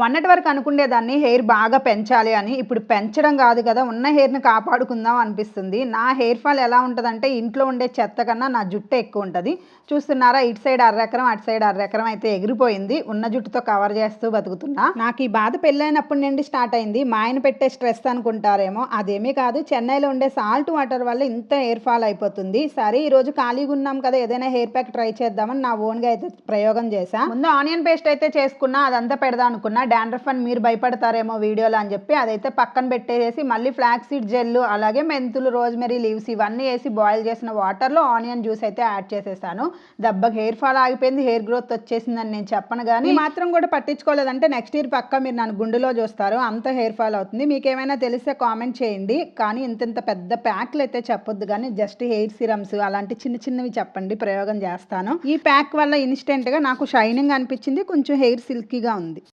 మొన్నటి వరకు అనుకునేదాన్ని హెయిర్ బాగా పెంచాలి అని. ఇప్పుడు పెంచడం కాదు కదా ఉన్న హెయిర్ని కాపాడుకుందాం అనిపిస్తుంది. నా హెయిర్ ఫాల్ ఎలా ఉంటుందంటే ఇంట్లో ఉండే చెత్త కన్నా నా జుట్టు ఎక్కువ ఉంటుంది. చూస్తున్నారా ఇటు సైడ్ అర్రెకరం అటు సైడ్ అర్రెకరం అయితే ఎగిరిపోయింది. ఉన్న జుట్టుతో కవర్ చేస్తూ బతుకుతున్నా. నాకు ఈ బాధ పెళ్ళైనప్పటి నుండి స్టార్ట్ అయింది. మా ఆయన పెట్టే స్ట్రెస్ అనుకుంటారేమో. అదేమీ కాదు చెన్నైలో ఉండే సాల్ట్ వాటర్ వల్ల ఇంత హెయిర్ ఫాల్ అయిపోతుంది. సరే ఈరోజు ఖాళీగా ఉన్నాం కదా ఏదైనా హెయిర్ ప్యాక్ ట్రై చేద్దామని నా ఓన్గా అయితే ప్రయోగం చేశా. ముందు ఆనియన్ పేస్ట్ అయితే చేసుకున్నా అదంతా పెడదాం అనుకున్నా. డాండ్రఫ్ అని మీరు భయపడతారేమో వీడియోలో అని చెప్పి అదైతే పక్కన పెట్టేసి మళ్ళీ ఫ్లాక్ సీడ్ జెల్ అలాగే మెంతులు రోజ్మెరీ లీవ్స్ ఇవన్నీ వేసి బాయిల్ చేసిన వాటర్లో ఆనియన్ జ్యూస్ అయితే యాడ్ చేసేసాను. దెబ్బకి హెయిర్ ఫాల్ ఆగిపోయింది హెయిర్ గ్రోత్ వచ్చేసిందని నేను చెప్పను కానీ మాత్రం కూడా పట్టించుకోలేదంటే నెక్స్ట్ ఇయర్ పక్క మీరు నన్ను గుండెలో చూస్తారు అంత హెయిర్ ఫాల్ అవుతుంది. మీకు ఏమైనా తెలిస్తే కామెంట్ చేయండి కానీ ఇంత ఇంత పెద్ద ప్యాక్లు అయితే చెప్పొద్దు కానీ జస్ట్ హెయిర్ సిరమ్స్ అలాంటి చిన్న చిన్నవి చెప్పండి ప్రయోగం చేస్తాను. ఈ ప్యాక్ వల్ల ఇన్స్టెంట్గా నాకు షైనింగ్ అనిపించింది కొంచెం హెయిర్ సిల్కీగా ఉంది.